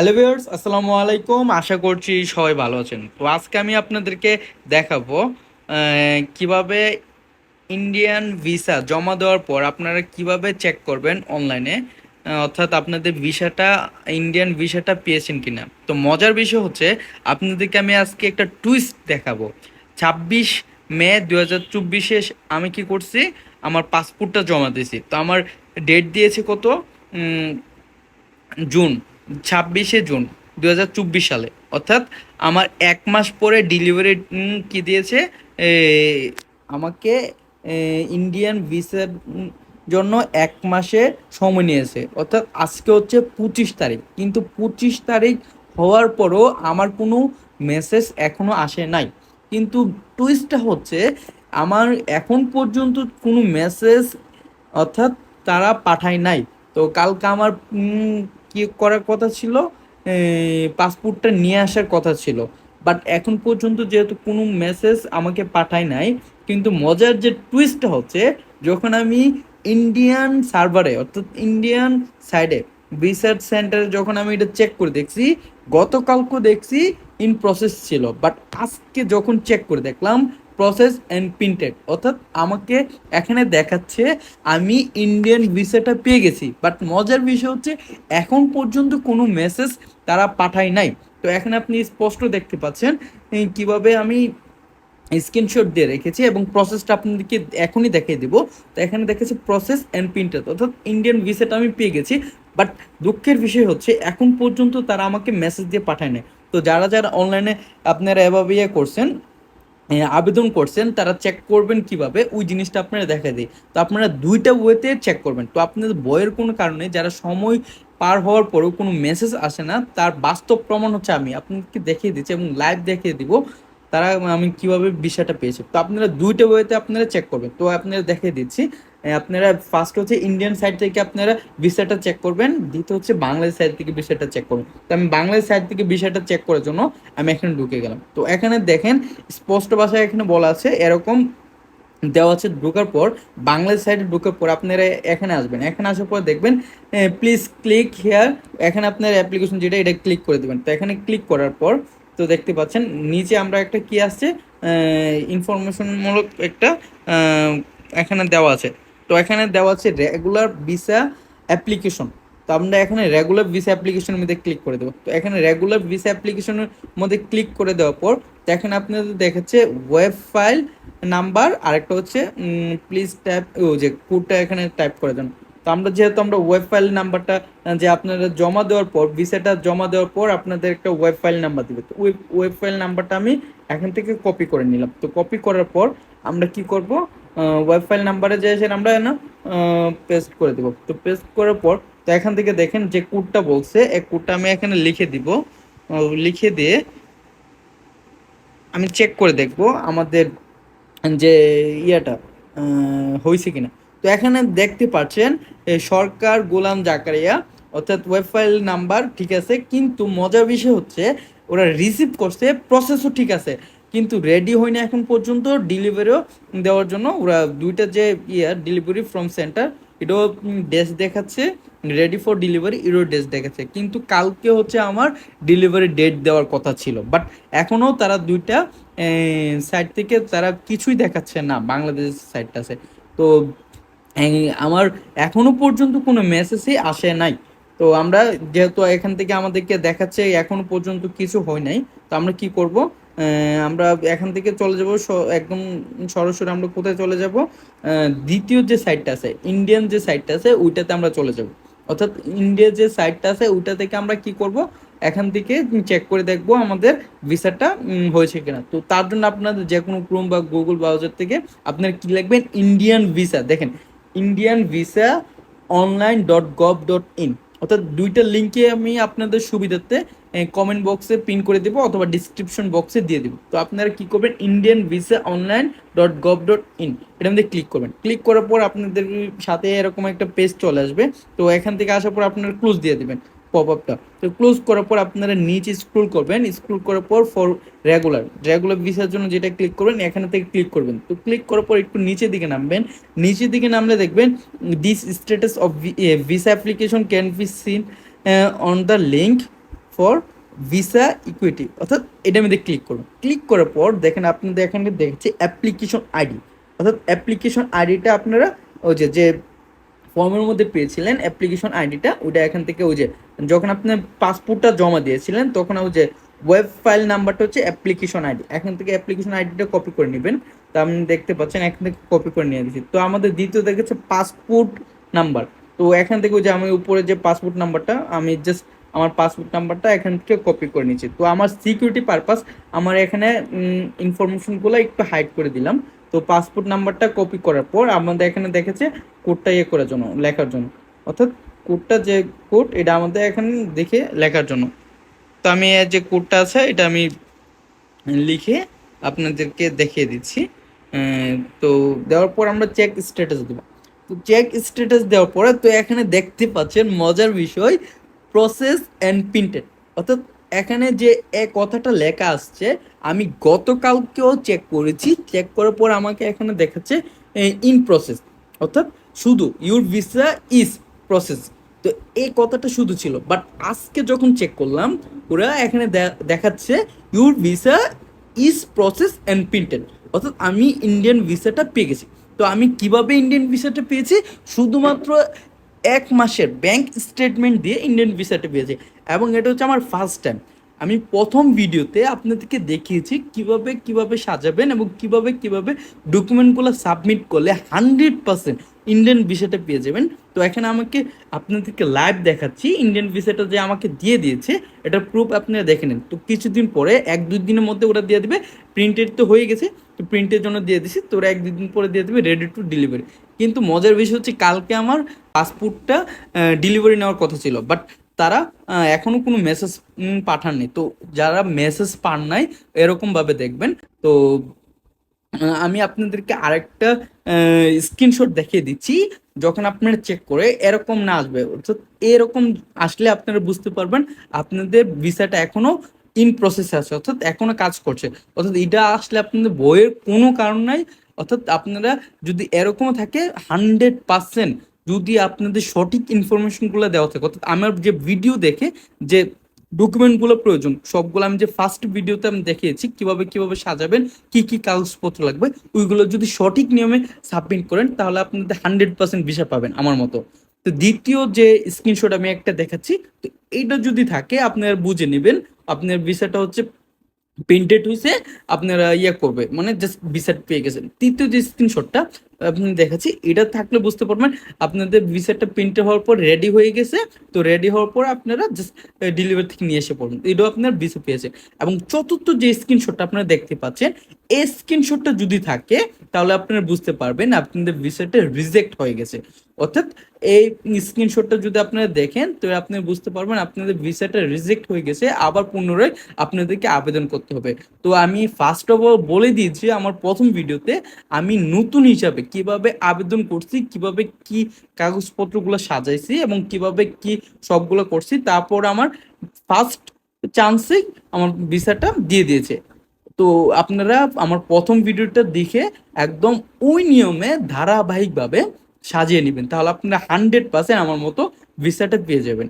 Hello viewers আসসালামু আলাইকুম। আশা করছি সবাই ভালো আছেন। তো আজকে আমি আপনাদেরকে দেখাবো কীভাবে ইন্ডিয়ান ভিসা জমা দেওয়ার পর আপনারা কীভাবে চেক করবেন অনলাইনে অর্থাৎ আপনাদের ভিসাটা ইন্ডিয়ান ভিসাটা পেয়েছেন কিনা। তো মজার বিষয় হচ্ছে, আপনাদেরকে আমি আজকে একটা টুইস্ট দেখাবো। ছাব্বিশ মে দু হাজার চব্বিশে আমি কি করছি? আমার পাসপোর্টটা জমা দিয়েছি। তো আমার ডেট দিয়েছে কত? জুন ছাব্বিশে জুন দু হাজার চব্বিশ সালে। অর্থাৎ আমার এক মাস পরে ডেলিভারি কি দিয়েছে? আমাকে ইন্ডিয়ান ভিসার জন্য এক মাসে সময় নিয়েছে। অর্থাৎ আজকে হচ্ছে পঁচিশ তারিখ। কিন্তু পঁচিশ তারিখ হওয়ার পরও আমার কোনো মেসেজ এখনও আসে নাই। কিন্তু টুইস্টটা হচ্ছে, আমার এখন পর্যন্ত কোনো মেসেজ অর্থাৎ তারা পাঠায় নাই। তো কালকে আমার কি করার কথা ছিল পাসপোর্টটা নিয়ে আসার কথা ছিল। বাট এখন পর্যন্ত যেহেতু কোনো মেসেজ আমাকে পাঠায় নাই, কিন্তু মজার যে টুইস্টটা হচ্ছে, যখন আমি ইন্ডিয়ান সার্ভারে অর্থাৎ ইন্ডিয়ান সাইডে রিসার্চ সেন্টারে যখন আমি এটা চেক করে দেখছি গতকালকে দেখছি ইন প্রসেস ছিল। বাট আজকে যখন চেক করে দেখলাম প্রসেস অ্যান্ড প্রিন্টেড অর্থাৎ আমাকে এখানে দেখাচ্ছে, আমি ইন্ডিয়ান ভিসাটা পেয়ে গেছি। বাট মজার বিষয় হচ্ছে, এখন পর্যন্ত কোনো মেসেজ তারা পাঠায় নাই। তো এখানে আপনি স্পষ্ট দেখতে পাচ্ছেন কীভাবে আমি স্ক্রিনশট দিয়ে রেখেছি এবং প্রসেসটা আপনাদেরকে এখনই দেখিয়ে দেবো। তো এখানে দেখেছি প্রসেস অ্যান্ড প্রিন্টেড অর্থাৎ ইন্ডিয়ান ভিসাটা আমি পেয়ে গেছি। বাট দুঃখের বিষয় হচ্ছে, এখন পর্যন্ত তারা আমাকে মেসেজ দিয়ে পাঠায় না তো যারা যারা অনলাইনে আপনারা এভাবে ইয়ে করছেন আবেদন করছেন, তারা চেক করবেন কীভাবে, ওই জিনিসটা আপনারা দেখা দেয়। তো আপনারা দুইটা ওয়েতে চেক করবেন। তো আপনাদের বইয়ের কোনো কারণে যারা সময় পার হওয়ার পরেও কোনো মেসেজ আসে না, তার বাস্তব প্রমাণ হচ্ছে আমি আপনাকে দেখিয়ে দিচ্ছি এবং লাইভ দেখিয়ে দিব, তারা আমি কীভাবে বিষয়টা পেয়েছি। তো আপনারা দুইটা ওয়েতে আপনারা চেক করবেন। তো আপনারা দেখিয়ে দিচ্ছি আপনারা ফার্স্ট হচ্ছে ইন্ডিয়ান সাইড থেকে আপনারা বিষয়টা চেক করবেন, দ্বিতীয় হচ্ছে বাংলাদেশ সাইড থেকে বিষয়টা চেক করবেন তো আমি বাংলাদেশ সাইড থেকে বিষয়টা চেক করার জন্য আমি এখানে ঢুকে গেলাম। তো এখানে দেখেন, স্পষ্ট ভাষায় এখানে বলা আছে, এরকম দেওয়া আছে ঢোকার পর বাংলাদেশ সাইডে ঢোকার পর আপনারা এখানে আসবেন। এখানে আসার পর দেখবেন প্লিজ ক্লিক হেয়ার এখানে আপনার অ্যাপ্লিকেশন যেটা, এটা ক্লিক করে দেবেন। তো এখানে ক্লিক করার পর, তো দেখতে পাচ্ছেন, নিচে আমরা একটা কি আসছে ইনফরমেশনমূলক একটা এখানে দেওয়া আছে। তো এখানে দেওয়া আছে রেগুলার ভিসা অ্যাপ্লিকেশন তো আমরা এখানে রেগুলার ভিসা অ্যাপ্লিকেশনের মধ্যে ক্লিক করে দেবো। তো এখানে রেগুলার ভিসা অ্যাপ্লিকেশনের মধ্যে ক্লিক করে দেওয়ার পর এখানে আপনাদের দেখাচ্ছে ওয়েব ফাইল নাম্বার আরেকটা হচ্ছে প্লিজ ট্যাপ ও যে কোডটা এখানে টাইপ করে দেন। তো আমরা যেহেতু আমরা ওয়েব ফাইল নাম্বারটা যে আপনারা জমা দেওয়ার পর ভিসাটা জমা দেওয়ার পর আপনাদের একটা ওয়েব ফাইল নাম্বার দিবে। তো ওই ওয়েব ফাইল নাম্বারটা আমি এখান থেকে কপি করে নিলাম। তো কপি করার পর আমরা কি করব? ওয়েব ফাইল নাম্বারে যে এসে আমরা না পেস্ট করে দেবো। তো পেস্ট করার পর, তো এখান থেকে দেখেন যে কোডটা বলছে, এই কোডটা আমি এখানে লিখে দিব। লিখে দিয়ে আমি চেক করে দেখব আমাদের যে ইয়েটা হয়েছে কিনা। তো এখানে দেখতে পাচ্ছেন সরকার গোলাম জাকারিয়া, অর্থাৎ ওয়েব ফাইল নাম্বার ঠিক আছে, কিন্তু মজার বিষয় হচ্ছে, ওরা রিসিভ করছে প্রসেসও ঠিক আছে। কিন্তু রেডি হয় না এখন পর্যন্ত ডেলিভারিও দেওয়ার জন্য। ওরা দুইটা যে ইয়ে ডেলিভারি ফ্রম সেন্টার এটাও ডেস দেখাচ্ছে রেডি ফর ডেলিভারি এরও ডেস দেখাচ্ছে। কিন্তু কালকে হচ্ছে আমার ডেলিভারি ডেট দেওয়ার কথা ছিল। বাট এখনও তারা দুইটা সাইড থেকে তারা কিছুই দেখাচ্ছে না বাংলাদেশ সাইডটা আছে। তো আমার এখনও পর্যন্ত কোনো মেসেজই আসে নাই। তো আমরা যেহেতু এখান থেকে আমাদেরকে দেখাচ্ছে, এখনও পর্যন্ত কিছু হয় নাই। তো আমরা কি করব? আমরা এখান থেকে চলে যাব একদম সরাসরি আমরা কোথায় চলে যাব? দ্বিতীয় যে সাইডটা আছে ইন্ডিয়ান যে সাইডটা আছে, ওইটাতে আমরা চলে যাব। অর্থাৎ ইন্ডিয়ার যে সাইডটা আছে, ওইটা থেকে আমরা কি করব? এখান থেকে চেক করে দেখব আমাদের ভিসাটা হয়েছে কিনা। তো তার জন্য আপনাদের যে কোনো ক্রোম বা গুগল ব্রাউজার থেকে আপনার কি লিখবেন? ইন্ডিয়ান ভিসা দেখেন Indian visa online dot gov dot in অর্থাৎ দুইটা লিঙ্কে আমি আপনাদের সুবিধার্থে কমেন্ট বক্সে পিন করে দেবো অথবা ডিসক্রিপশন বক্সে দিয়ে দেবো। তো আপনারা কী করবেন? Indian visa online dot gov dot in এটার মধ্যে ক্লিক করবেন। ক্লিক করার পর আপনাদের সাথে এরকম একটা পেজ চলে আসবে। তো এখান থেকে আসার পর আপনারা ক্লোজ দিয়ে দেবেন পপ আপটা তো ক্লোজ করার পর আপনারা নিচে স্ক্রল করবেন। স্ক্রল করার পর ফর রেগুলার রেগুলার ভিসার জন্য যেটা ক্লিক করবেন, এখানে থেকে ক্লিক করবেন। তো ক্লিক করার পর একটু নিচের দিকে নামবেন। নিচের দিকে নামলে দেখবেন this status of visa application can be seen on the link for visa equity অর্থাৎ এটার মধ্যে ক্লিক করুন। ক্লিক করার পর দেখেন আপনাদের এখানে দেখছে অ্যাপ্লিকেশন আইডি অর্থাৎ অ্যাপ্লিকেশন আইডিটা আপনারা ওই যে যে ফর্মের মধ্যে পেয়েছিলেন অ্যাপ্লিকেশন আইডিটা ওইটা এখান থেকে ওই যে, যখন আপনি পাসপোর্টটা জমা দিয়েছিলেন, তখন ওই যে ওয়েব ফাইল নাম্বারটা হচ্ছে অ্যাপ্লিকেশন আইডি এখান থেকে অ্যাপ্লিকেশন আইডিটা কপি করে নেবেন। তো আপনি দেখতে পাচ্ছেন, এখান থেকে কপি করে নিয়ে দিচ্ছি তো আমাদের দ্বিতীয় দেখেছে পাসপোর্ট নাম্বার তো এখান থেকে ওই যে আমি উপরে যে পাসপোর্ট নাম্বারটা আমি জাস্ট আমার পাসপোর্ট নাম্বারটা এখান থেকে কপি করে নিচ্ছি তো আমার সিকিউরিটি পারপাস আমার এখানে ইনফরমেশনগুলো একটু হাইড করে দিলাম। তো পাসপোর্ট নাম্বারটা কপি করার পর আমাদের এখানে দেখেছে কোডটা ইয়ে করার জন্য, লেখার জন্য। অর্থাৎ কোডটা যে কোড এটা আমাদের এখানে দেখে লেখার জন্য। তো আমি যে কোডটা আছে, এটা আমি লিখে আপনাদেরকে দেখিয়ে দিচ্ছি। তো দেওয়ার পর আমরা চেক স্ট্যাটাস দেবো। তো চেক স্ট্যাটাস দেওয়ার পরে তো এখানে দেখতে পাচ্ছেন মজার বিষয় প্রসেস অ্যান্ড প্রিন্টেড অর্থাৎ এখানে যে এ কথাটা লেখা আসছে, আমি গতকালকেও চেক করেছি চেক করার পর আমাকে এখানে দেখাচ্ছে ইন প্রসেস অর্থাৎ শুধু ইউর ভিসা ইজ প্রসেস তো এই কথাটা শুধু ছিল। বাট আজকে যখন চেক করলাম, ওরা এখানে দেখাচ্ছে your visa is process and printed অর্থাৎ আমি ইন্ডিয়ান ভিসাটা পেয়ে গেছি। তো আমি কীভাবে ইন্ডিয়ান ভিসাটা পেয়েছি? শুধুমাত্র এক মাসের ব্যাংক স্টেটমেন্ট দিয়ে ইন্ডিয়ান ভিসাটা পেয়েছি। এবং এটা হচ্ছে আমার ফার্স্ট টাইম আমি প্রথম ভিডিওতে আপনাদেরকে দেখিয়েছি কীভাবে কীভাবে সাজাবেন এবং কীভাবে কীভাবে ডকুমেন্টগুলো সাবমিট করলে হান্ড্রেড পার্সেন্ট ইন্ডিয়ান ভিসাটা পেয়ে যাবেন। তো এখানে আমাকে আপনাদেরকে লাইভ দেখাচ্ছি। ইন্ডিয়ান ভিসাটা যে আমাকে দিয়ে দিয়েছে এটা প্রুফ আপনারা দেখে নেন। তো কিছুদিন পরে, এক দুই দিনের মধ্যে ওরা দিয়ে দেবে। প্রিন্টেড তো হয়ে গেছে, তো প্রিন্টের জন্য দিয়ে দিছি। তো ওরা এক দুই দিন পরে দিয়ে দেবে রেডি টু ডেলিভারি কিন্তু মজার বিষয় হচ্ছে, কালকে আমার পাসপোর্টটা ডেলিভারি নেওয়ার কথা ছিল। বাট তারা এখনও কোনো মেসেজ পাঠাননি তো যারা মেসেজ পান নাই এরকমভাবে দেখবেন। তো আমি আপনাদেরকে আরেকটা স্ক্রিনশট দেখিয়ে দিচ্ছি, যখন আপনারা চেক করে এরকম না আসবে। অর্থাৎ এরকম আসলে আপনারা বুঝতে পারবেন, আপনাদের ভিসাটা এখনও ইন প্রসেসে আছে, অর্থাৎ এখনও কাজ করছে। অর্থাৎ এটা আসলে আপনাদের বইয়ের কোনো কারণ নাই। অর্থাৎ আপনারা যদি এরকমও থাকে হান্ড্রেড পার্সেন্ট যদি আপনাদের সঠিক ইনফরমেশনগুলো দেওয়া থাকে, অর্থাৎ আমার যে ভিডিও দেখে, যে ডকুমেন্টগুলো প্রয়োজন, সবগুলো আমি যে ফার্স্ট ভিডিওতে আমি দেখিয়েছি, কীভাবে কীভাবে সাজাবেন, কি কি কাগজপত্র লাগবে, ওইগুলো যদি সঠিক নিয়মে সাবমিট করেন, তাহলে আপনাদের হান্ড্রেড পার্সেন্ট ভিসা পাবেন আমার মতো। তো দ্বিতীয় যে স্ক্রিনশট আমি একটা দেখাচ্ছি, তো এইটা যদি থাকে, আপনারা বুঝে নেবেন, আপনার ভিসাটা হচ্ছে প্রিন্টেড হয়েছে আপনারা ইয়ে করবে মানে জাস্ট ভিসা পেয়ে গেছেন। তৃতীয় যে স্ক্রিনশটটা আপনি দেখাচ্ছি, এটা থাকলে বুঝতে পারবেন, আপনাদের ভিসাটা প্রিন্ট হওয়ার পর রেডি হয়ে গেছে, তো রেডি হওয়ার পর আপনারা জাস্ট ডেলিভারি থেকে নিয়ে এসে পড়বেন এটাও আপনার ভিসা পেয়েছে। এবং চতুর্থ যে স্ক্রিনশটটা আপনারা দেখতে পাচ্ছেন, এই স্ক্রিনশটটা যদি থাকে, তাহলে আপনারা বুঝতে পারবেন আপনাদের ভিসাটা রিজেক্ট হয়ে গেছে। অর্থাৎ এই স্ক্রিনশটটা যদি আপনারা দেখেন, তো আপনি বুঝতে পারবেন আপনাদের ভিসাটা রিজেক্ট হয়ে গেছে, আবার পুনরায় আপনাদেরকে আবেদন করতে হবে। তো আমি ফার্স্ট অফ অল বলে দিয়েছি, আমার প্রথম ভিডিওতে আমি নতুন হিসাবে কীভাবে আবেদন করছি, কীভাবে কি কাগজপত্রগুলো সাজাইছি এবং কীভাবে কি সবগুলো করছি, তারপর আমার ফার্স্ট চান্সে আমার ভিসাটা দিয়ে দিয়েছে। তো আপনারা আমার প্রথম ভিডিওটা দেখে একদম ওই নিয়মে ধারাবাহিকভাবে সাজিয়ে নেবেন। তাহলে আপনারা হান্ড্রেড পার্সেন্ট আমার মতো ভিসাটা পেয়ে যাবেন।